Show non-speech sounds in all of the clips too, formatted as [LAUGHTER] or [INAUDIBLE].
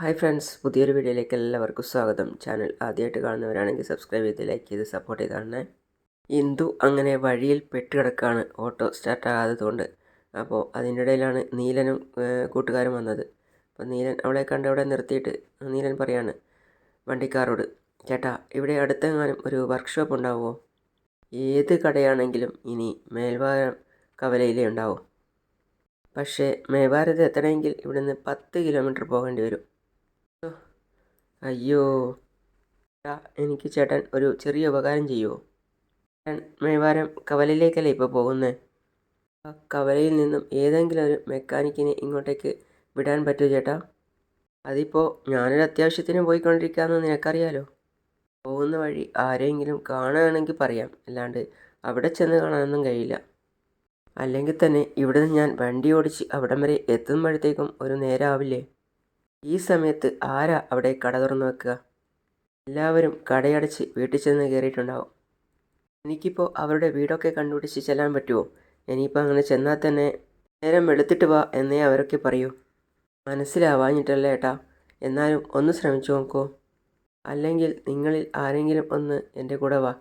Hi friends പുതിയൊരു വീഡിയോയിലേക്ക് എല്ലാവർക്കും സ്വാഗതം. ചാനൽ ആദ്യമായിട്ട് കാണുന്നവരാണെങ്കിൽ സബ്സ്ക്രൈബ് ചെയ്ത് ലൈക്ക് ചെയ്ത് സപ്പോർട്ട് ചെയ്ത് കാണണേ. ഇന്ദു അങ്ങനെ വഴിയിൽ പെട്ടുകിടക്കാണ് ഓട്ടോ സ്റ്റാർട്ട് ആകാത്തതുകൊണ്ട്. അപ്പോൾ അതിന്റെ ഇടയിലാണ് നീലനും കൂട്ടുകാരും വന്നത്. അപ്പോൾ നീലൻ അവളെ കണ്ട് അവിടെ നിർത്തിയിട്ട് നീലൻ പറയാണ് വണ്ടിക്കാരോട് ചേട്ടാ ഇവിടെ അടുത്തെങ്ങാനും ഒരു വർക്ക്ഷോപ്പ് ഉണ്ടാവുമോ? ഏത് കടയാണെങ്കിലും ഇനി മേൽവാരം കവലയിലേ ഉണ്ടാവും. പക്ഷേ മേവാരത്ത് എത്തണമെങ്കിൽ ഇവിടുന്ന് പത്ത് കിലോമീറ്റർ പോകേണ്ടി വരും. അയ്യോ. എനിക്ക് ചേട്ടൻ ഒരു ചെറിയ ഉപകാരം ചെയ്യുമോ ചേട്ടൻ മേവാരം കവലയിലേക്കല്ലേ ഇപ്പോൾ പോകുന്നത് ആ കവലയിൽ നിന്നും ഏതെങ്കിലും ഒരു മെക്കാനിക്കിനെ ഇങ്ങോട്ടേക്ക് വിടാൻ പറ്റുമോ ചേട്ടാ. അതിപ്പോൾ ഞാനൊരു അത്യാവശ്യത്തിന് പോയിക്കൊണ്ടിരിക്കാമെന്ന് നിനക്കറിയാലോ. പോകുന്ന വഴി ആരെങ്കിലും കാണുകയാണെങ്കിൽ പറയാം. അല്ലാണ്ട് അവിടെ ചെന്ന് കാണാനൊന്നും കഴിയില്ല. അല്ലെങ്കിൽ തന്നെ ഇവിടെ നിന്ന് ഞാൻ വണ്ടി ഓടിച്ച് അവിടം വരെ എത്തുമ്പോഴത്തേക്കും ഒരു നേരമാവില്ലേ ഈ സമയത്ത് ആരാ അവിടെ കട തുറന്നു വെക്കുക? എല്ലാവരും കടയടച്ച് വീട്ടിൽ ചെന്ന് കയറിയിട്ടുണ്ടാവും. എനിക്കിപ്പോൾ അവരുടെ വീടൊക്കെ കണ്ടുപിടിച്ച് ചെല്ലാൻ പറ്റുമോ ഇനിയിപ്പോൾ അങ്ങനെ ചെന്നാൽ തന്നെ നേരം വെളുത്തിട്ട് വാ എന്നേ അവരൊക്കെ പറയൂ. മനസ്സിലാവാഞ്ഞിട്ടല്ലേ ഏട്ടാ? എന്നാലും ഒന്ന് ശ്രമിച്ചു നോക്കൂ. അല്ലെങ്കിൽ നിങ്ങളിൽ ആരെങ്കിലും ഒന്ന് എന്റെ കൂടെ വാ.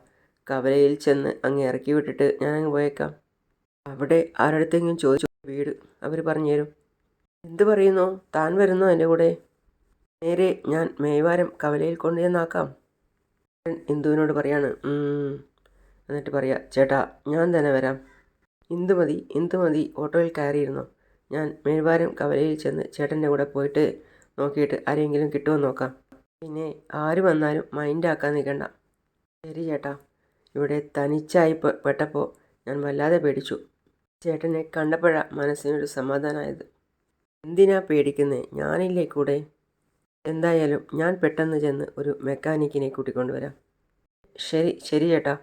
കവലയിൽ ചെന്ന് അങ്ങ് ഇറക്കി വിട്ടിട്ട് ഞാനങ്ങ് പോയേക്കാം. അവിടെ ആരടുത്തെങ്കിലും ചോദിച്ചു വീട് അവർ പറഞ്ഞു തരും. എന്ത് പറയുന്നു? താൻ വരുന്നോ എന്റെ കൂടെ? നേരെ ഞാൻ മേവാരം കവലയിൽ കൊണ്ടുചെന്നാക്കാം. ഇന്ദുവിനോട് പറയാണ് എന്നിട്ട് പറയാ ചേട്ടാ ഞാൻ തന്നെ വരാം. ഇന്ദുമതി ഇന്ദുമതി ഓട്ടോയിൽ കയറിയിരുന്നു. ഞാൻ മേൽവാരം കവലയിൽ ചെന്ന് ചേട്ടന്റെ കൂടെ പോയിട്ട് നോക്കിയിട്ട് ആരെങ്കിലും കിട്ടുമോ നോക്കാം. പിന്നെ ആര് വന്നാലും മൈൻഡാക്കാൻ നിൽക്കണ്ട. ശരി ചേട്ടാ ഇവിടെ തനിച്ചായി പെട്ടപ്പോൾ ഞാൻ വല്ലാതെ പേടിച്ചു. ചേട്ടനെ കണ്ടപ്പോഴാണ് മനസ്സിനൊരു സമാധാനമായത് എന്തിനാ പേടിക്കുന്നത് ഞാനില്ലേ കൂടെ? എന്തായാലും ഞാൻ പെട്ടെന്ന് ചെന്ന് ഒരു മെക്കാനിക്കിനെ കൂട്ടിക്കൊണ്ടുവരാം. ശരി ശരി ചേട്ടാ.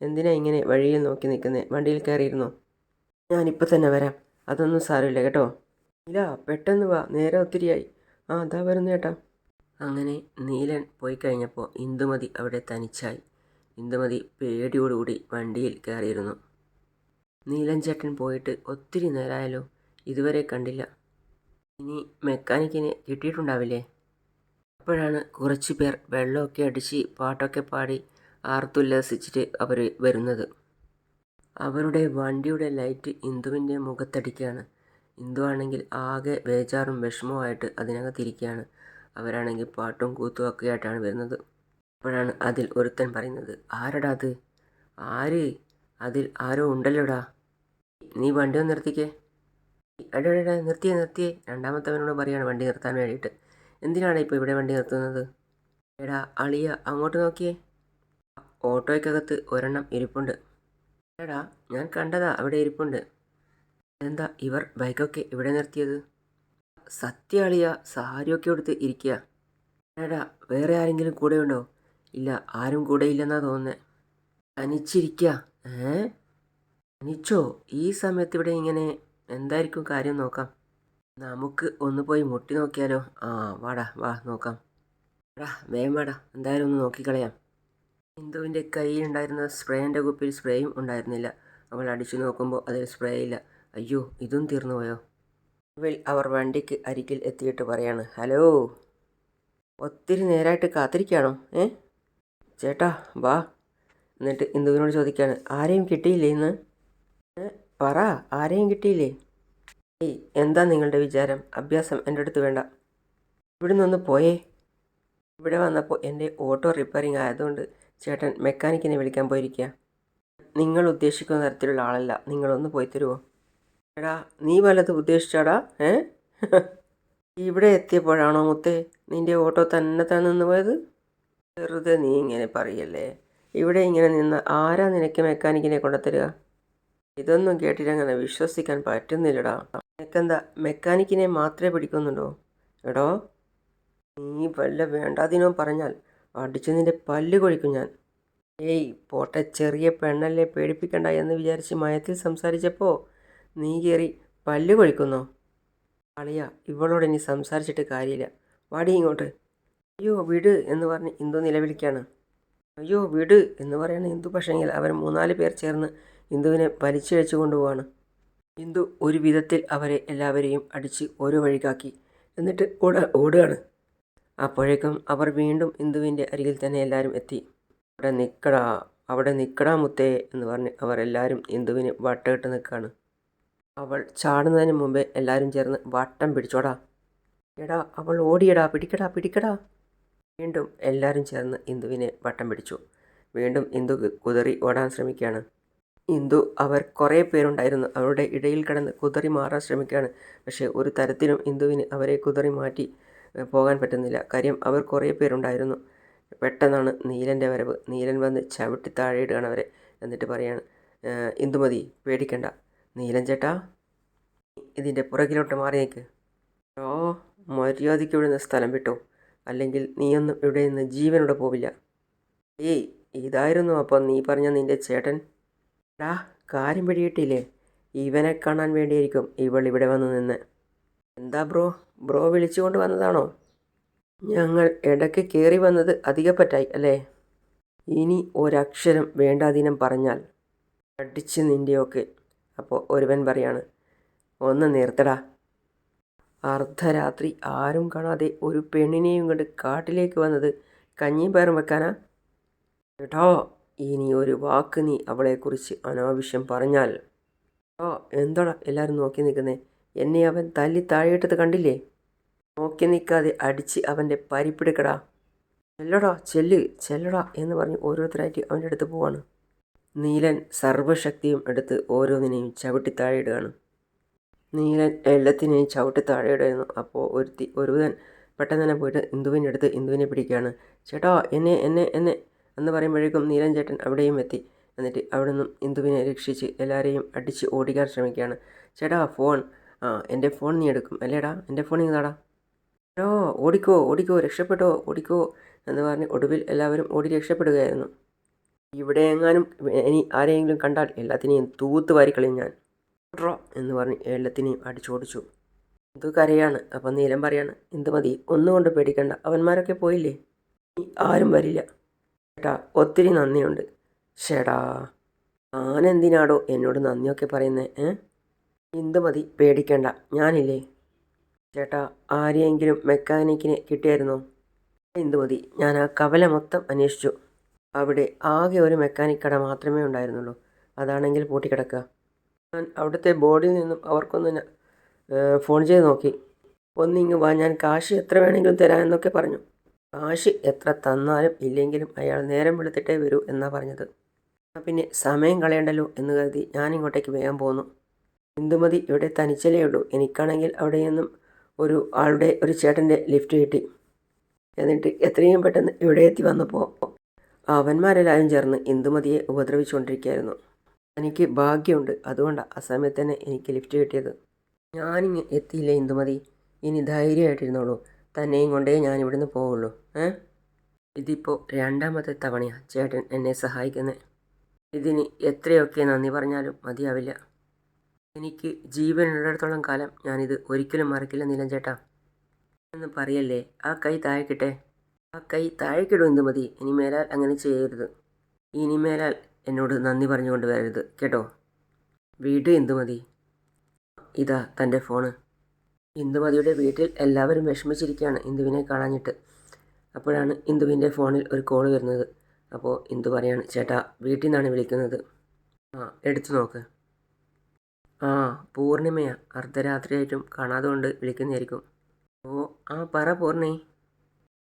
എന്തിനാ ഇങ്ങനെ വഴിയിൽ നോക്കി നിൽക്കുന്നത് വണ്ടിയിൽ കയറിയിരുന്നോ? ഞാനിപ്പോൾ തന്നെ വരാം. അതൊന്നും സാരമില്ല കേട്ടോ? ഇല്ല പെട്ടെന്ന് വാ. നേരെ ഒത്തിരിയായി. ആ അതാ വരുന്നു ചേട്ടാ. അങ്ങനെ നീലൻ പോയി കഴിഞ്ഞപ്പോൾ ഇന്ദുമതി അവിടെ തനിച്ചായി. ഇന്ദുമതി പേടിയോടുകൂടി വണ്ടിയിൽ കയറിയിരുന്നു. നീലൻ ചേട്ടൻ പോയിട്ട് ഒത്തിരി നേരമായാലോ ഇതുവരെ കണ്ടില്ല. ഇനി മെക്കാനിക്കിന് കിട്ടിയിട്ടുണ്ടാവില്ലേ? അപ്പോഴാണ് കുറച്ച് പേർ വെള്ളമൊക്കെ അടിച്ച് പാട്ടൊക്കെ പാടി ആർത്തുല്ലസിച്ചിട്ട് അവർ വരുന്നത്. അവരുടെ വണ്ടിയുടെ ലൈറ്റ് ഇന്ദുവിന്റെ മുഖത്തടിക്കുകയാണ് ഇന്ദു ആണെങ്കിൽ ആകെ ബേജാറും വിഷമവുമായിട്ട് അതിനകത്തിരിക്കുകയാണ് അവരാണെങ്കിൽ പാട്ടും കൂത്തും ഒക്കെ ആയിട്ടാണ് വരുന്നത്. അപ്പോഴാണ് അതിൽ ഒരുത്തൻ പറയുന്നത് ആരടാ അത്? ആര്? അതിൽ ആരോ ഉണ്ടല്ലോടാ? നീ വണ്ടി ഒന്ന് നിർത്തിക്കേ. എടാ നിർത്തിയേ നിർത്തിയേ. രണ്ടാമത്തവനോട് പറയാണ് വണ്ടി നിർത്താൻ വേണ്ടിയിട്ട്. എന്തിനാണ് ഇപ്പോൾ ഇവിടെ വണ്ടി നിർത്തുന്നത്? എടാ അളിയ അങ്ങോട്ട് നോക്കിയേ. ഓട്ടോയ്ക്കകത്ത് ഒരെണ്ണം ഇരിപ്പുണ്ട്. എടാ ഞാൻ കണ്ടതാ അവിടെ ഇരിപ്പുണ്ട്. എന്താ ഇവർ ബൈക്കൊക്കെ ഇവിടെ നിർത്തിയത്? സത്യ അളിയ സാരിയൊക്കെ എടുത്ത് ഇരിക്കുക എടാ വേറെ ആരെങ്കിലും കൂടെ ഉണ്ടോ? ഇല്ല ആരും കൂടെ ഇല്ലെന്നാ തോന്നുന്നത് തനിച്ചിരിക്കുക ഏ? തനിച്ചോ? ഈ സമയത്ത് ഇവിടെ ഇങ്ങനെ എന്തായിരിക്കും കാര്യം നോക്കാം. നമുക്ക് ഒന്ന് പോയി മുട്ടി നോക്കിയാലോ? ആ വാടാ വാ നോക്കാം. വാടാ വേഗം വാടാ എന്തായാലും ഒന്ന് നോക്കിക്കളയാം. ഹിന്ദുവിന്റെ കയ്യിലുണ്ടായിരുന്ന സ്പ്രേന്റെ കുപ്പിയിൽ സ്പ്രേയും ഉണ്ടായിരുന്നില്ല. അവൾ അടിച്ചു നോക്കുമ്പോൾ അതിൽ സ്പ്രേ ഇല്ല. അയ്യോ ഇതും തീർന്നു പോയോ? ഒടുവിൽ അവർ വണ്ടിക്ക് അരികിൽ എത്തിയിട്ട് പറയാണ് ഹലോ ഒത്തിരി നേരമായിട്ട് കാത്തിരിക്കുകയാണോ ഏ? ചേട്ടാ വാ. എന്നിട്ട് ഇന്ദുവിനോട് ചോദിക്കുകയാണ് ആരെയും കിട്ടിയില്ലേ ഇന്ന്? പറ ആരെയും കിട്ടിയില്ലേ? ഏയ് എന്താ നിങ്ങളുടെ വിചാരം? അഭ്യാസം എന്റെ അടുത്ത് വേണ്ട. ഇവിടെ നിന്ന് പോയേ. ഇവിടെ വന്നപ്പോൾ എന്റെ ഓട്ടോ റിപ്പയറിംഗ് ആയതുകൊണ്ട് ചേട്ടൻ മെക്കാനിക്കിനെ വിളിക്കാൻ പോയിരിക്കുക നിങ്ങൾ ഉദ്ദേശിക്കുന്ന തരത്തിലുള്ള ആളല്ല. നിങ്ങളൊന്ന് പോയി തരുമോ എടാ നീ വല്ലത് ഉദ്ദേശിച്ചാടാ ഏ? [LAUGHS] ഇവിടെ എത്തിയപ്പോഴാണോ മുത്തേ നിന്റെ ഓട്ടോ തന്നെ തന്നെ നിന്ന് പോയത്? വെറുതെ നീ ഇങ്ങനെ പറയല്ലേ. ഇവിടെ ഇങ്ങനെ നിന്ന് ആരാ നിനക്ക് മെക്കാനിക്കിനെ കൊണ്ടുത്തരിക? ഇതൊന്നും കേട്ടിട്ടങ്ങനെ വിശ്വസിക്കാൻ പറ്റുന്നില്ലടാ. നിനക്കെന്താ മെക്കാനിക്കിനെ മാത്രമേ പിടിക്കുന്നുണ്ടോ? എടോ നീ വല്ല വേണ്ടാതിനോ പറഞ്ഞാൽ അടിച്ചു നിന്റെ പല്ല് കൊഴിക്കും ഞാൻ. ഏയ് പോട്ടെ ചെറിയ പെണ്ണല്ലേ പേടിപ്പിക്കണ്ട എന്ന് വിചാരിച്ച് മയത്തിൽ സംസാരിച്ചപ്പോൾ നീ കയറി പല്ല് കൊഴിക്കുന്നോ? അളിയ ഇവളോട് ഇനി സംസാരിച്ചിട്ട് കാര്യമില്ല. വാടി ഇങ്ങോട്ട്. അയ്യോ വിട് എന്ന് പറഞ്ഞ് ഇന്ദു നിലവിളിക്കാണ്. അയ്യോ വിട് എന്ന് പറയുന്ന ഇന്ദു പക്ഷെങ്കിൽ അവർ മൂന്നാൽ പേർ ചേർന്ന് ഇന്ദുവിനെ വലിച്ചിഴച്ചു കൊണ്ടുപോവാണ്. ഇന്ദു ഒരു വിധത്തിൽ അവരെ എല്ലാവരെയും അടിച്ച് ഓരോ വഴിക്കാക്കി. എന്നിട്ട് ഓട ഓടുകയാണ്. അപ്പോഴേക്കും അവർ വീണ്ടും ഇന്ദുവിന്റെ അരികിൽ തന്നെ എല്ലാവരും എത്തി. അവിടെ നിൽക്കടാ അവിടെ നിൽക്കടാ മുത്തേ എന്ന് പറഞ്ഞ് അവർ എല്ലാവരും ഇന്ദുവിന് വട്ടമിട്ട് നിൽക്കുകയാണ്. അവൾ ചാടുന്നതിന് മുമ്പേ എല്ലാവരും ചേർന്ന് വട്ടം പിടിച്ചോടാ. എടാ അവൾ ഓടിയടാ പിടിക്കടാ പിടിക്കടാ. വീണ്ടും എല്ലാവരും ചേർന്ന് ഇന്ദുവിനെ വട്ടം പിടിച്ചു. വീണ്ടും ഇന്ദു കുതറി ഓടാൻ ശ്രമിക്കുകയാണ്. ഇന്ദു അവർ കുറേ പേരുണ്ടായിരുന്നു. അവരുടെ ഇടയിൽ കടന്ന് കുതറി മാറാൻ ശ്രമിക്കുകയാണ്. പക്ഷേ ഒരു തരത്തിലും ഇന്ദുവിന് അവരെ കുതറി മാറ്റി പോകാൻ പറ്റുന്നില്ല. കാര്യം അവർ കുറേ പേരുണ്ടായിരുന്നു. പെട്ടെന്നാണ് നീലന്റെ വരവ്. നീലൻ വന്ന് ചവിട്ടി താഴെയിടുകയാണ് അവരെ എന്നിട്ട് പറയാണ് ഇന്ദുമതി പേടിക്കണ്ട. നീലൻ ചേട്ടാ ഇതിന്റെ പുറകിലോട്ട് മാറി നിൽക്ക്. ഓ മര്യാദയ്ക്ക് ഇവിടുന്ന് സ്ഥലം വിട്ടോ. അല്ലെങ്കിൽ നീയൊന്നും ഇവിടെ നിന്ന് ജീവനോടെ പോവില്ല. ഏയ് ഇതായിരുന്നു അപ്പം നീ പറഞ്ഞ നിന്റെ ചേട്ടൻ? ഡാ കാര്യം പിടിയിട്ടില്ലേ ഇവനെ കാണാൻ വേണ്ടിയിരിക്കും ഇവൾ ഇവിടെ വന്നു നിന്ന്. എന്താ ബ്രോ? ബ്രോ വിളിച്ചുകൊണ്ട് വന്നതാണോ? ഞങ്ങൾ ഇടയ്ക്ക് കയറി വന്നത് അധികപ്പറ്റായി അല്ലേ? ഇനി ഒരക്ഷരം വേണ്ടാതീനം പറഞ്ഞാൽ അടിച്ച് നിന്റെയൊക്കെ അപ്പോൾ ഒരുവൻ പറയാണ് ഒന്ന് നിർത്തടാ. അർദ്ധരാത്രി ആരും കാണാതെ ഒരു പെണ്ണിനെയും കൊണ്ട് കാട്ടിലേക്ക് വന്നത് കഞ്ഞിയും പയറും വെക്കാനാ? കേട്ടോ ഇനി ഒരു വാക്ക് നീ അവളെക്കുറിച്ച് അനാവശ്യം പറഞ്ഞാൽ. ആ എന്താടാ എല്ലാവരും നോക്കി നിൽക്കുന്നേ? എന്നെ അവൻ തല്ലി താഴെയിട്ടത് കണ്ടില്ലേ? നോക്കി നിൽക്കാതെ അടിച്ച് അവന്റെ പരിപ്പിടുക്കടാ. ചെല്ലടാ ചെല്ല് ചെല്ലടാ എന്ന് പറഞ്ഞ് ഓരോരുത്തരായിട്ട് അവന്റെ അടുത്ത് പോവാണ്. നീലൻ സർവശക്തിയും എടുത്ത് ഓരോന്നിനെയും ചവിട്ടി താഴെയിടുകയാണ്. നീലൻ എല്ലാത്തിനെയും ചവിട്ടി താഴെയിടുന്നു അപ്പോൾ ഒരുത്തി ഒരുവൻ പെട്ടെന്ന് തന്നെ പോയിട്ട് ഇന്ദുവിന്റെ അടുത്ത് ഇന്ദുവിനെ പിടിക്കുകയാണ്. ചേട്ടാ എന്നെ എന്നെ എന്നെ. എന്ന് പറയുമ്പോഴേക്കും നീലൻ ചേട്ടൻ അവിടെയും എത്തി. എന്നിട്ട് അവിടെ നിന്നും ഇന്ദുവിനെ രക്ഷിച്ച് എല്ലാവരെയും അടിച്ച് ഓടിക്കാൻ ശ്രമിക്കുകയാണ്. ചേട്ടാ ഫോൺ. ആ എന്റെ ഫോൺ നീ എടുക്കും. അല്ലേടാ എന്റെ ഫോൺ ഇങ്ങതാടാ ഓ ഓടിക്കോ ഓടിക്കോ രക്ഷപ്പെട്ടോ ഓടിക്കോ എന്ന് പറഞ്ഞ് ഒടുവിൽ എല്ലാവരും ഓടി രക്ഷപ്പെടുകയായിരുന്നു. ഇവിടെ എങ്ങാനും ഇനി ആരെയെങ്കിലും കണ്ടാൽ എല്ലാത്തിനെയും തൂത്ത് വാരിക്കളയും ഞാൻ. ഡ്രോ എന്ന് പറഞ്ഞ് എല്ലാത്തിനെയും അടിച്ചോടിച്ചു ഇത് കരയാണ്. അപ്പം നീലം പറയാണ് എന്ത് മതി ഒന്നുകൊണ്ട് പേടിക്കണ്ട. അവന്മാരൊക്കെ പോയില്ലേ? ആരും വരില്ല. ചേട്ടാ ഒത്തിരി നന്ദിയുണ്ട്. ഷേടാ ഞാനെന്തിനാടോ എന്നോട് നന്ദിയൊക്കെ പറയുന്നത് ഏ? എന്ത് മതി പേടിക്കണ്ട. ഞാനില്ലേ? ചേട്ടാ ആരെയെങ്കിലും മെക്കാനിക്കിനെ കിട്ടിയായിരുന്നോ? എന്ത് മതി. ഞാൻ ആ കവല മൊത്തം അന്വേഷിച്ചു. അവിടെ ആകെ ഒരു മെക്കാനിക് കട മാത്രമേ ഉണ്ടായിരുന്നുള്ളൂ. അതാണെങ്കിൽ പൂട്ടിക്കിടക്കുക. ഞാൻ അവിടുത്തെ ബോർഡിൽ നിന്നും അവർക്കൊന്ന് ഫോൺ ചെയ്ത് നോക്കി. ഒന്നിങ്ങ് വാ ഞാൻ കാശ് എത്ര വേണമെങ്കിലും തരാമെന്നൊക്കെ പറഞ്ഞു. കാശ് എത്ര തന്നാലും ഇല്ലെങ്കിലും അയാൾ നേരം വെളുത്തിട്ടേ വരൂ എന്നാ പറഞ്ഞത്. പിന്നെ സമയം കളയണ്ടല്ലോ എന്ന് കരുതി ഞാൻ ഇങ്ങോട്ടേക്ക് വേഗം പോന്നു. ഇന്ദുമതി ഇവിടെ തനിച്ചല്ലേ ഉള്ളൂ. എനിക്കാണെങ്കിൽ അവിടെ നിന്നും ഒരു ആളുടെ ഒരു ചേട്ടന്റെ ലിഫ്റ്റ് കിട്ടി. എന്നിട്ട് എത്രയും പെട്ടെന്ന് ഇവിടെ എത്തി വന്നപ്പോൾ അവന്മാരെല്ലാവരും ചേർന്ന് ഇന്ദുമതിയെ ഉപദ്രവിച്ചുകൊണ്ടിരിക്കുകയായിരുന്നു. എനിക്ക് ഭാഗ്യമുണ്ട്. അതുകൊണ്ടാണ് ആ സമയത്ത് തന്നെ എനിക്ക് ലിഫ്റ്റ് കിട്ടിയത്. ഞാനിങ്ങ് എത്തിയില്ലേ ഇന്ദുമതി? ഇനി ധൈര്യമായിട്ടിരുന്നോളൂ. തന്നെയും കൊണ്ടേ ഞാൻ ഇവിടുന്ന് പോവുള്ളൂ. ഇതിപ്പോൾ രണ്ടാമത്തെ തവണയാണ് ചേട്ടൻ എന്നെ സഹായിക്കുന്നത് ഇതിന് എത്രയൊക്കെ നന്ദി പറഞ്ഞാലും മതിയാവില്ല. എനിക്ക് ജീവനുള്ളിടത്തോളം കാലം ഞാനിത് ഒരിക്കലും മറക്കില്ല നീലം ചേട്ടാ. എന്ന് പറയല്ലേ? ആ കൈ താഴെക്കിട്ടെ. ആ കൈ താഴേക്കിടും എന്ത് മതി? ഇനി മേലാൽ അങ്ങനെ ചെയ്യരുത്. ഇനി മേലാൽ എന്നോട് നന്ദി പറഞ്ഞുകൊണ്ട് വരരുത് കേട്ടോ? വീട് എന്ത് മതി? ഇതാ തന്റെ ഫോണ്. ഇന്ദുമതിയുടെ വീട്ടിൽ എല്ലാവരും വിഷമിച്ചിരിക്കുകയാണ് ഇന്ദുവിനെ കാണാഞ്ഞിട്ട്. അപ്പോഴാണ് ഇന്ദുവിന്റെ ഫോണിൽ ഒരു കോൾ വരുന്നത്. അപ്പോൾ ഇന്ദു പറയാണ് ചേട്ടാ വീട്ടിൽ നിന്നാണ് വിളിക്കുന്നത്. ആ എടുത്തു നോക്ക്. ആ പൂർണിമയാ. അർദ്ധരാത്രിയായിട്ടും കാണാതെ കൊണ്ട് വിളിക്കുന്നതായിരിക്കും. ഓ ആ പറ പൂർണി.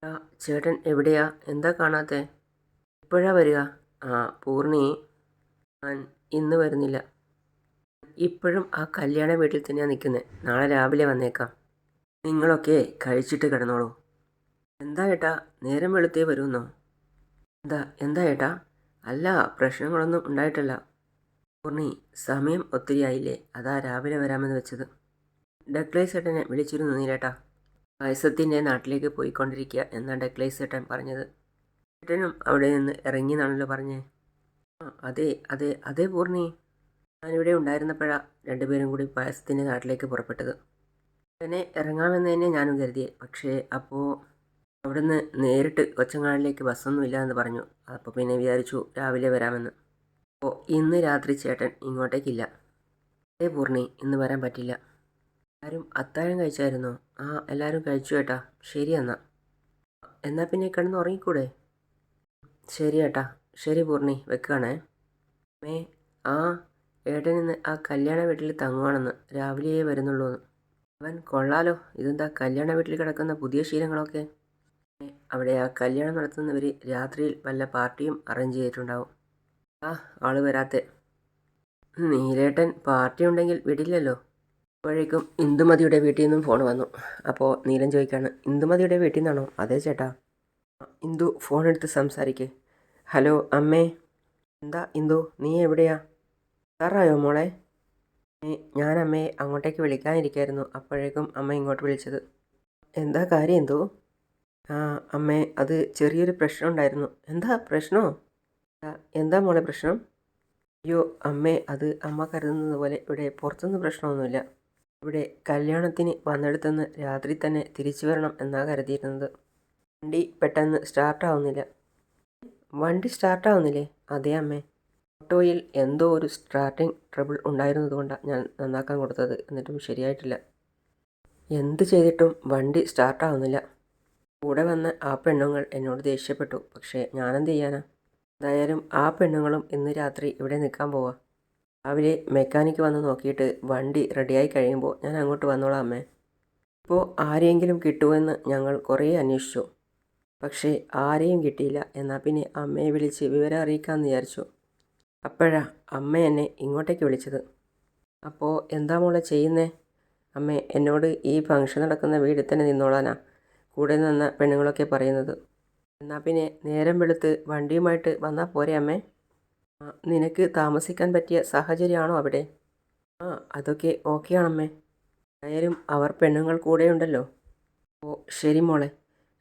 ആ ചേട്ടൻ എവിടെയാ? എന്താ കാണാത്തെ? എപ്പോഴാ വരിക. ആ പൂർണി ഞാൻ ഇന്ന് വരുന്നില്ല. ഇപ്പോഴും ആ കല്യാണ വീട്ടിൽ തന്നെയാണ് നിൽക്കുന്നത് നാളെ രാവിലെ വന്നേക്കാം. നിങ്ങളൊക്കെ കഴിച്ചിട്ട് കിടന്നോളൂ. എന്താ ഏട്ടാ? നേരം വെളുത്തേ വരുമെന്നോ എന്താ എന്താ ഏട്ടാ? അല്ല പ്രശ്നങ്ങളൊന്നും ഉണ്ടായിട്ടില്ല. പൂർണി സമയം ഒത്തിരി ആയില്ലേ? അതാ രാവിലെ വരാമെന്ന് വെച്ചത്. ഡക്ലേസ് ഏട്ടനെ വിളിച്ചിരുന്നു നീലേട്ടാ. വയസ്സത്തിന്റെ നാട്ടിലേക്ക് പോയിക്കൊണ്ടിരിക്കുക എന്നാണ് ഡക്ലേസ് ഏട്ടൻ പറഞ്ഞത്. ഏട്ടനും അവിടെ നിന്ന് ഇറങ്ങി എന്നാണല്ലോ പറഞ്ഞേ. ആ അതെ അതെ അതെ പൂർണി. ഞാനിവിടെ ഉണ്ടായിരുന്നപ്പോഴാണ് രണ്ടുപേരും കൂടി പായസത്തിന്റെ നാട്ടിലേക്ക് പുറപ്പെട്ടത്. ഉടനെ ഇറങ്ങാമെന്ന് തന്നെ ഞാനും കരുതിയേ. പക്ഷേ അപ്പോൾ അവിടുന്ന് നേരിട്ട് കൊച്ചങ്ങാടിലേക്ക് ബസ്സൊന്നും ഇല്ല എന്ന് പറഞ്ഞു. അപ്പോൾ പിന്നെ വിചാരിച്ചു രാവിലെ വരാമെന്ന്. അപ്പോൾ ഇന്ന് രാത്രി ചേട്ടൻ ഇങ്ങോട്ടേക്കില്ല. അതേ പൂർണി ഇന്ന് വരാൻ പറ്റില്ല. ആരും അത്താഴം കഴിച്ചായിരുന്നോ? ആ എല്ലാവരും കഴിച്ചു കേട്ടാ ശരി എന്നാ. എന്നാൽ പിന്നെ കിടന്ന് ഉറങ്ങിക്കൂടെ? ശരി ഏട്ടാ. ശരി പൂർണി വെക്കുകയാണേ മേ ആ ഏട്ടൻ ഇന്ന് ആ കല്യാണ വീട്ടിൽ തങ്ങുവാണെന്ന് രാവിലെയേ വരുന്നുള്ളൂ അവൻ കൊള്ളാലോ ഇതെന്താ കല്യാണ വീട്ടിൽ കിടക്കുന്ന പുതിയ ശീലങ്ങളൊക്കെ? ഏ, അവിടെ ആ കല്യാണം നടത്തുന്നവർ രാത്രിയിൽ വല്ല പാർട്ടിയും അറേഞ്ച് ചെയ്തിട്ടുണ്ടാവും. ആ ആൾ വരാത്തെ. നീലേട്ടൻ പാർട്ടി ഉണ്ടെങ്കിൽ വിടില്ലല്ലോ. അപ്പോഴേക്കും ഇന്ദുമതിയുടെ വീട്ടിൽ നിന്നും ഫോൺ വന്നു. അപ്പോൾ നീലൻ ചോദിക്കാണ് ഇന്ദുമതിയുടെ വീട്ടിൽ നിന്നാണോ? അതെ ചേട്ടാ. ഇന്ദു ഫോൺ എടുത്ത് സംസാരിക്കേ. ഹലോ അമ്മേ. എന്താ ഇന്ദു നീ എവിടെയാ? സാറായോ മോളെ? ഞാൻ അമ്മയെ അങ്ങോട്ടേക്ക് വിളിക്കാനിരിക്കായിരുന്നു. അപ്പോഴേക്കും അമ്മ ഇങ്ങോട്ട് വിളിച്ചത്. എന്താ കാര്യം ആ അമ്മേ അത് ചെറിയൊരു പ്രശ്നം ഉണ്ടായിരുന്നു. എന്താ പ്രശ്നമോ എന്താ മോളെ പ്രശ്നം? അയ്യോ അമ്മേ അത് അമ്മ കരുതുന്നത് പോലെ ഇവിടെ പുറത്തുനിന്ന് പ്രശ്നമൊന്നുമില്ല. ഇവിടെ കല്യാണത്തിന് വന്നെടുത്തുനിന്ന് രാത്രി തന്നെ തിരിച്ചു വരണം എന്നാ കരുതിയിരുന്നത്. വണ്ടി പെട്ടെന്ന് സ്റ്റാർട്ടാവുന്നില്ല വണ്ടി സ്റ്റാർട്ടാവുന്നില്ലേ അതേ അമ്മേ. ഓട്ടോയിൽ എന്തോ ഒരു സ്റ്റാർട്ടിങ് ട്രബിൾ ഉണ്ടായിരുന്നതുകൊണ്ടാണ് ഞാൻ നന്നാക്കാൻ കൊടുത്തത്. എന്നിട്ടും ശരിയായിട്ടില്ല. എന്ത് ചെയ്തിട്ടും വണ്ടി സ്റ്റാർട്ടാവുന്നില്ല കൂടെ വന്ന ആ പെണ്ണുങ്ങൾ എന്നോട് ദേഷ്യപ്പെട്ടു. പക്ഷേ ഞാനെന്ത് ചെയ്യാനാ? എന്തായാലും ആ പെണ്ണുങ്ങളും ഇന്ന് രാത്രി ഇവിടെ നിൽക്കാൻ പോവാ. രാവിലെ മെക്കാനിക്ക് വന്ന് നോക്കിയിട്ട് വണ്ടി റെഡിയായി കഴിയുമ്പോൾ ഞാൻ അങ്ങോട്ട് വന്നോളാം അമ്മേ. ഇപ്പോൾ ആരെയെങ്കിലും കിട്ടുമെന്ന് ഞങ്ങൾ കുറേ അന്വേഷിച്ചു. പക്ഷേ ആരെയും കിട്ടിയില്ല. എന്നാൽ പിന്നെ അമ്മയെ വിളിച്ച് വിവരം അറിയിക്കാമെന്ന് വിചാരിച്ചു. അപ്പോഴാ അമ്മ എന്നെ ഇങ്ങോട്ടേക്ക് വിളിച്ചത്. അപ്പോൾ എന്താ മോളെ ചെയ്യുന്നേ? അമ്മേ എന്നോട് ഈ ഫംഗ്ഷൻ നടക്കുന്ന വീട്ടിൽ തന്നെ നിന്നോളാനാ. കൂടെ നിന്ന പെണ്ണുങ്ങളൊക്കെ പറയുന്നത്. എന്നാൽ പിന്നെ നേരം വെളുത്ത് വണ്ടിയുമായിട്ട് വന്നാൽ പോരെ അമ്മേ? നിനക്ക് താമസിക്കാൻ പറ്റിയ സാഹചര്യമാണോ അവിടെ? ആ അതൊക്കെ ഓക്കെ ആണമ്മേ ആയാലും അവർ പെണ്ണുങ്ങൾ കൂടെയുണ്ടല്ലോ ഓ ശരി മോളെ.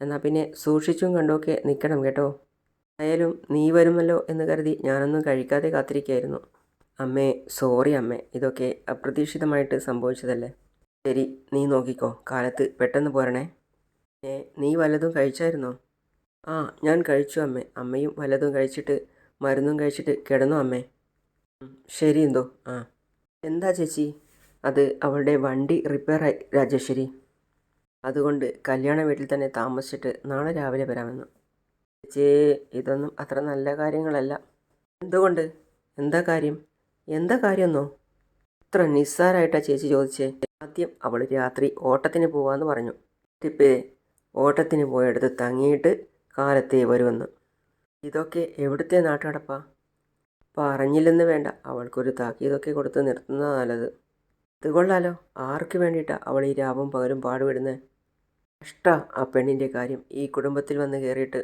എന്നാൽ പിന്നെ സൂക്ഷിച്ചും കണ്ടുമൊക്കെ നിൽക്കണം കേട്ടോ. ആയാലും നീ വരുമല്ലോ എന്ന് കരുതി ഞാനൊന്നും കഴിക്കാതെ കാത്തിരിക്കുകയായിരുന്നു. അമ്മേ സോറി അമ്മേ. ഇതൊക്കെ അപ്രതീക്ഷിതമായിട്ട് സംഭവിച്ചതല്ലേ? ശരി നീ നോക്കിക്കോ. കാലത്ത് പെട്ടെന്ന് പോരണേ. ഏ നീ വല്ലതും കഴിച്ചായിരുന്നോ? ആ ഞാൻ കഴിച്ചു അമ്മേ. അമ്മയും വല്ലതും കഴിച്ചിട്ട് മരുന്നും കഴിച്ചിട്ട് കിടന്നു അമ്മേ. ശരി എന്തോ. ആ. എന്താ ചേച്ചി? അത് അവളുടെ വണ്ടി റിപ്പയറായി രാജേശ്വരി. അതുകൊണ്ട് കല്യാണ വീട്ടിൽ തന്നെ താമസിച്ചിട്ട് നാളെ രാവിലെ വരാമെന്ന്. ചേച്ചി ഇതൊന്നും അത്ര നല്ല കാര്യങ്ങളല്ല. എന്തുകൊണ്ട്? എന്താ കാര്യം? എന്താ കാര്യമെന്നോ? ഇത്ര നിസ്സാരമായിട്ടാ ചേച്ചി ചോദിച്ചേ. ആദ്യം അവൾ രാത്രി ഓട്ടത്തിന് പോവാന്ന് പറഞ്ഞു. ടിപ്പേ ഓട്ടത്തിന് പോയെടുത്ത് തങ്ങിയിട്ട് കാലത്തെ വരുമെന്ന് ഇതൊക്കെ എവിടുത്തെ നാട്ടടപ്പാ? പറഞ്ഞില്ലെന്ന് വേണ്ട. അവൾക്കൊരു താക്കീതൊക്കെ കൊടുത്ത് നിർത്തുന്നതാ നല്ലത്. ഇത് കൊള്ളാലോ ആർക്ക് വേണ്ടിയിട്ടാ അവൾ ഈ രാവും പകലും പാടുപെടുന്നത് കഷ്ട ആ പെണ്ണിന്റെ കാര്യം ഈ കുടുംബത്തിൽ വന്ന് കയറിയിട്ട്.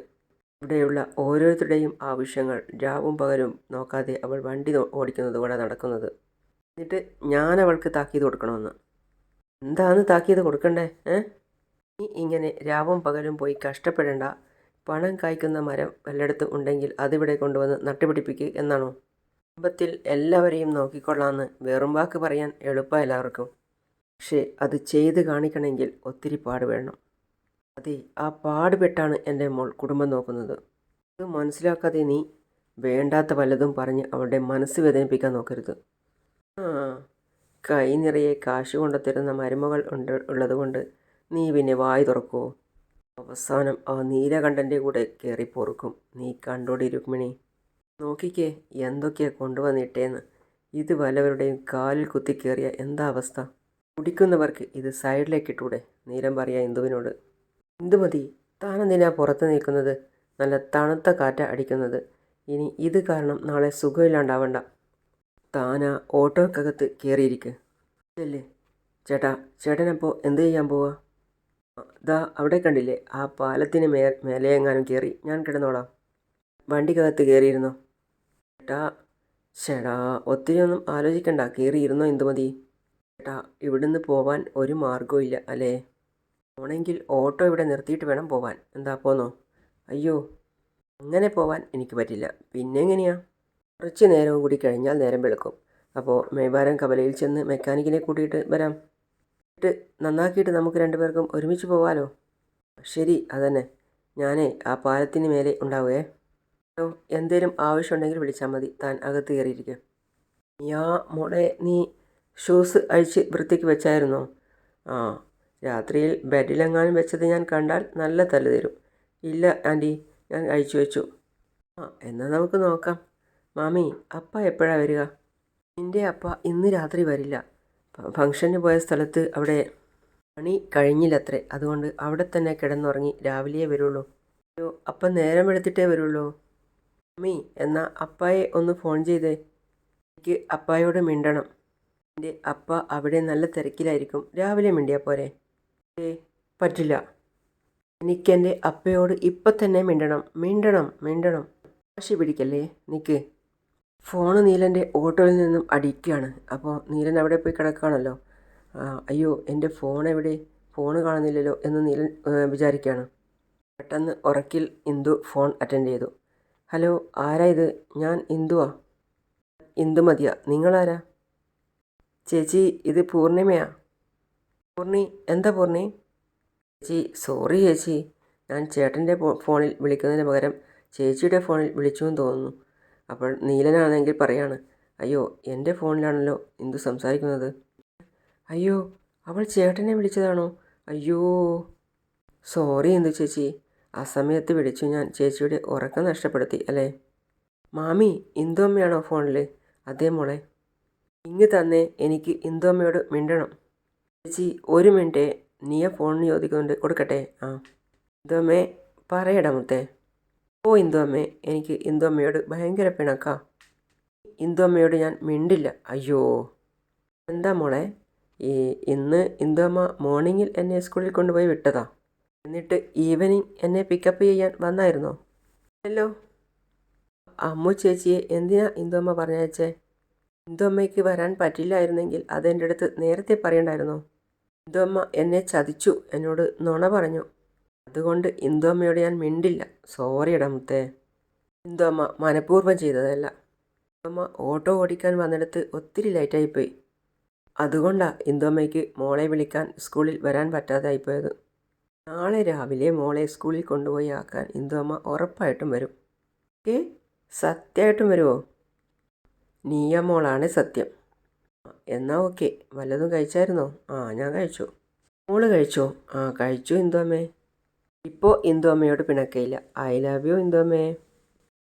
ഇവിടെയുള്ള ഓരോരുത്തരുടെയും ആവശ്യങ്ങൾ രാവും പകലും നോക്കാതെ അവൾ വണ്ടി ഓടിക്കുന്നത് കൂടെ നടക്കുന്നത്. എന്നിട്ട് ഞാൻ അവൾക്ക് താക്കീത് കൊടുക്കണമെന്ന്. എന്താണ് താക്കീത് കൊടുക്കണ്ടേ? ഏ? നീ ഇങ്ങനെ രാവും പകലും പോയി കഷ്ടപ്പെടേണ്ട. പണം കായ്ക്കുന്ന മരം വല്ലയിടത്തും ഉണ്ടെങ്കിൽ അതിവിടെ കൊണ്ടുവന്ന് നട്ടുപിടിപ്പിക്കുക എന്നാണോ? കുടുംബത്തിൽ എല്ലാവരെയും നോക്കിക്കൊള്ളാമെന്ന് വെറും വാക്ക് പറയാൻ എളുപ്പം എല്ലാവർക്കും. പക്ഷേ അത് ചെയ്ത് കാണിക്കണമെങ്കിൽ ഒത്തിരി പാട് വേണം. അതെ ആ പാടുപെട്ടാണ് എന്റെ മോൾ കുടുംബം നോക്കുന്നത്. അത് മനസ്സിലാക്കാതെ നീ വേണ്ടാത്ത വല്ലതും പറഞ്ഞ് അവളുടെ മനസ്സ് വേദനിപ്പിക്കാൻ നോക്കരുത്. ആ കൈ നിറയെ കാശ് കൊണ്ടുത്തരുന്ന മരുമകൾ ഉണ്ട് ഉള്ളതുകൊണ്ട് നീ പിന്നെ വായി തുറക്കുമോ അവസാനം ആ നീലകണ്ഠന്റെ കൂടെ കയറി പൊറുക്കും. നീ കണ്ടോടി രുക്മിണി. നോക്കിക്കേ എന്തൊക്കെയാ കൊണ്ടുവന്നിട്ടേന്ന്. ഇത് വല്ലവരുടെയും കാലിൽ കുത്തിക്കേറിയ എന്താ അവസ്ഥ? കുടിക്കുന്നവർക്ക് ഇത് സൈഡിലേക്ക് ഇട്ടൂടെ. നീലം പറയാ ഇന്ദുവിനോട്. ഇന്ദുമതി മതി. താനെന്തിനാ പുറത്ത് നിൽക്കുന്നത്? നല്ല തണുത്ത കാറ്റ അടിക്കുന്നത്. ഇനി ഇത് കാരണം നാളെ സുഖമില്ലാണ്ടാവണ്ട. താനാ ഓട്ടോക്കകത്ത് കയറിയിരിക്കേ. ചേട്ടാ ചേട്ടനപ്പോൾ എന്ത് ചെയ്യാൻ പോവാ? ദാ അവിടെ കണ്ടില്ലേ? ആ പാലത്തിന് മേ മേലെയെങ്ങാനും കയറി ഞാൻ കിടന്നോളാം. വണ്ടിക്കകത്ത് കയറിയിരുന്നോ ചേട്ടാ ചേടാ ഒത്തിരി ഒന്നും ആലോചിക്കണ്ട. കയറിയിരുന്നോ എന്തുമതി ചേട്ടാ ഇവിടുന്ന് പോവാൻ ഒരു മാർഗവും ഇല്ല അല്ലേ? പോണെങ്കിൽ ഓട്ടോ ഇവിടെ നിർത്തിയിട്ട് വേണം പോവാൻ. എന്താ പോന്നോ? അയ്യോ അങ്ങനെ പോവാൻ എനിക്ക് പറ്റില്ല. പിന്നെ എങ്ങനെയാ? കുറച്ച് നേരവും കൂടി കഴിഞ്ഞാൽ നേരം വെളുക്കും. അപ്പോൾ മേബാരം കവലയിൽ ചെന്ന് മെക്കാനിക്കിനെ കൂട്ടിയിട്ട് വരാം. എന്നിട്ട് നന്നാക്കിയിട്ട് നമുക്ക് രണ്ടുപേർക്കും ഒരുമിച്ച് പോവാലോ? ശരി അതന്നെ. ഞാനേ ആ പാലത്തിന് മേലെ ഉണ്ടാവുകയെ എന്തേലും ആവശ്യമുണ്ടെങ്കിൽ വിളിച്ചാൽ മതി. താൻ അകത്ത് കയറിയിരിക്കും. യാ മോളെ നീ ഷൂസ് അഴിച്ച് വൃത്തിക്ക് വെച്ചായിരുന്നോ? ആ രാത്രിയിൽ ബെഡിലെങ്ങാനും വെച്ചത് ഞാൻ കണ്ടാൽ നല്ല തല്ല് തരും. ഇല്ല ആന്റി ഞാൻ അഴിച്ചു വെച്ചു. ആ എന്നാൽ നമുക്ക് നോക്കാം. മാമി അപ്പ എപ്പോഴാണ് വരിക? നിന്റെ അപ്പ ഇന്ന് രാത്രി വരില്ല. ഫംഗ്ഷന് പോയ സ്ഥലത്ത് അവിടെ പണി കഴിഞ്ഞില്ലത്രേ. അതുകൊണ്ട് അവിടെ തന്നെ കിടന്നുറങ്ങി രാവിലെയേ വരുള്ളൂ. അയ്യോ അപ്പം നേരം എടുത്തിട്ടേ വരുള്ളൂ. മമ്മി എന്നാൽ അപ്പായെ ഒന്ന് ഫോൺ ചെയ്തേ. എനിക്ക് അപ്പായോട് മിണ്ടണം. എന്റെ അപ്പ അവിടെ നല്ല തിരക്കിലായിരിക്കും. രാവിലെ മിണ്ടിയാൽ പോരെ? ഏ പറ്റില്ല. എനിക്കെന്റെ അപ്പയോട് ഇപ്പം തന്നെ മിണ്ടണം. മിണ്ടണം മിണ്ടണം. വാശി പിടിക്കല്ലേ നിൽക്ക് ഫോണ് നീലന്റെ ഓട്ടോയിൽ നിന്നും അടിക്കുകയാണ്. അപ്പോൾ നീലൻ അവിടെ പോയി കിടക്കുകയാണല്ലോ. അയ്യോ എന്റെ ഫോൺ എവിടെ? ഫോൺ കാണുന്നില്ലല്ലോ എന്ന് നീലൻ വിചാരിക്കുകയാണ്. പെട്ടെന്ന് ഉറക്കിൽ ഇന്ദു ഫോൺ അറ്റൻഡ് ചെയ്തു. ഹലോ ആരാ ഇത്? ഞാൻ ഇന്ദുവാ. ഇന്ദുമതിയാ നിങ്ങളാരാ? ചേച്ചി ഇത് പൂർണിമയാ. പൂർണി എന്താ പൂർണി? ചേച്ചി സോറി ചേച്ചി. ഞാൻ ചേട്ടന്റെ ഫോണിൽ വിളിക്കുന്നതിന് പകരം ചേച്ചിയുടെ ഫോണിൽ വിളിച്ചു എന്ന് തോന്നുന്നു. അപ്പോൾ നീലനാണെങ്കിൽ പറയാണ് അയ്യോ എന്റെ ഫോണിലാണല്ലോ ഇന്ദു സംസാരിക്കുന്നത്? അയ്യോ അവൾ ചേട്ടനെ വിളിച്ചതാണോ? അയ്യോ. സോറി ഇന്ദു ചേച്ചി ആ സമയത്ത് വിളിച്ചു ഞാൻ ചേച്ചിയുടെ ഉറക്കം നഷ്ടപ്പെടുത്തി അല്ലേ? മാമി ഇന്ദു അമ്മയാണോ ഫോണിൽ അതേ മോളെ. ഇങ്ങ് തന്നെ എനിക്ക് ഇന്ദു അമ്മയോട് മിണ്ടണം. ചേച്ചി ഒരു മിനിറ്റ് നീയ ഫോണിന് ചോദിക്കുന്നുണ്ട് കൊടുക്കട്ടെ? ആ. ഇന്ദു അമ്മേ പറയടാ മുത്തേ. ഓ ഇന്ദു അമ്മേ എനിക്ക് ഇന്ദു അമ്മയോട് ഭയങ്കര പിണക്കാ. ഇന്ദു അമ്മയോട് ഞാൻ മിണ്ടില്ല. അയ്യോ. എന്താ മോളെ? ഈ ഇന്ന് ഇന്ദു അമ്മ മോർണിംഗിൽ എന്നെ സ്കൂളിൽ കൊണ്ടുപോയി വിട്ടതാ. എന്നിട്ട് ഈവനിങ് എന്നെ പിക്കപ്പ് ചെയ്യാൻ വന്നായിരുന്നോ? ഹലോ അമ്മു ചേച്ചിയെ എന്തിനാ ഇന്ദു അമ്മ പറഞ്ഞയച്ചേ? ഇന്ദു അമ്മയ്ക്ക് വരാൻ പറ്റില്ലായിരുന്നെങ്കിൽ അതെന്റെ അടുത്ത് നേരത്തെ പറയണ്ടായിരുന്നോ? ഇന്ദു അമ്മ എന്നെ ചതിച്ചു. എന്നോട് നുണ പറഞ്ഞു. അതുകൊണ്ട് ഇന്ദുമ്മയോട് ഞാൻ മിണ്ടില്ല. സോറിയടാ മുത്തേ. ഇന്ദുമ്മ മനഃപൂർവം ചെയ്തതല്ല. അമ്മ ഓട്ടോ ഓടിക്കാൻ വന്നിടത്ത് ഒത്തിരി ലേറ്റായിപ്പോയി അതുകൊണ്ടാണ് ഇന്ദുമ്മയ്ക്ക് മോളെ വിളിക്കാൻ സ്കൂളിൽ വരാൻ പറ്റാതായിപ്പോയത് നാളെ രാവിലെ മോളെ സ്കൂളിൽ കൊണ്ടുപോയി ആക്കാൻ ഇന്ദുമ്മ ഉറപ്പായിട്ടും വരും. ഏ? സത്യമായിട്ടും വരുമോ നീയ മോളാണ് സത്യം. എന്നാ ഓക്കെ. വല്ലതും കഴിച്ചായിരുന്നോ? ആ ഞാൻ കഴിച്ചു. മോൾ കഴിച്ചോ? ആ കഴിച്ചു ഇന്ദു അമ്മേ ഇപ്പോൾ ഇന്ദു അമ്മയോട് പിണക്കയില്ല. ഐ ലവ് യു ഇന്ദു അമ്മേ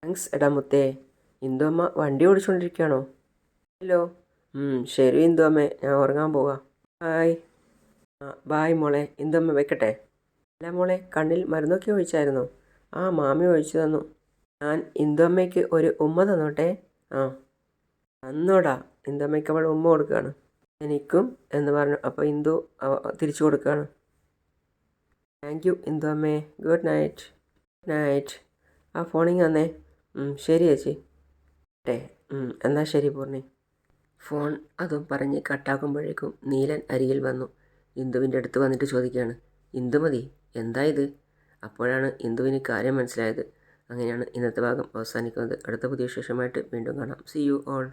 താങ്ക്സ് എടാ മുത്തേ. ഇന്ദു അമ്മ വണ്ടി ഓടിച്ചുകൊണ്ടിരിക്കുകയാണോ ഹലോ. ശരി ഇന്ദു അമ്മേ ഞാൻ ഉറങ്ങാൻ പോവാം. ബായ് ആ ബായ് മോളെ. ഇന്ദു അമ്മ വെക്കട്ടെ? അല്ല മോളെ കണ്ണിൽ മരുന്നൊക്കെ ഒഴിച്ചായിരുന്നോ? ആ മാമി ഒഴിച്ചു തന്നു. ഞാൻ ഇന്ദു അമ്മയ്ക്ക് ഒരു ഉമ്മ തന്നോട്ടെ? ആ. തന്നോടാ. ഇന്ദു അമ്മയ്ക്ക് അവൾ ഉമ്മ കൊടുക്കുകയാണ്. എനിക്കും എന്ന് പറഞ്ഞു. അപ്പോൾ ഇന്ദു തിരിച്ചു കൊടുക്കുകയാണ്. താങ്ക് യു ഇന്ദു അമ്മേ. Good night. നൈറ്റ്. ആ ഫോണിങ് വന്നേ. ശരി ചേച്ചി. ഏ എന്നാൽ ശരി പൂർണി. ഫോൺ അതും പറഞ്ഞ് കട്ടാക്കുമ്പോഴേക്കും നീലൻ അരികിൽ വന്നു. ഇന്ദുവിന്റെ അടുത്ത് വന്നിട്ട് ചോദിക്കുകയാണ് ഇന്ദുമതി എന്താ ഇത്? അപ്പോഴാണ് ഇന്ദുവിന് കാര്യം മനസ്സിലായത്. അങ്ങനെയാണ് ഇന്നത്തെ ഭാഗം അവസാനിക്കുന്നത്. അടുത്ത പുതിയ വിശേഷമായിട്ട് വീണ്ടും കാണാം. C you all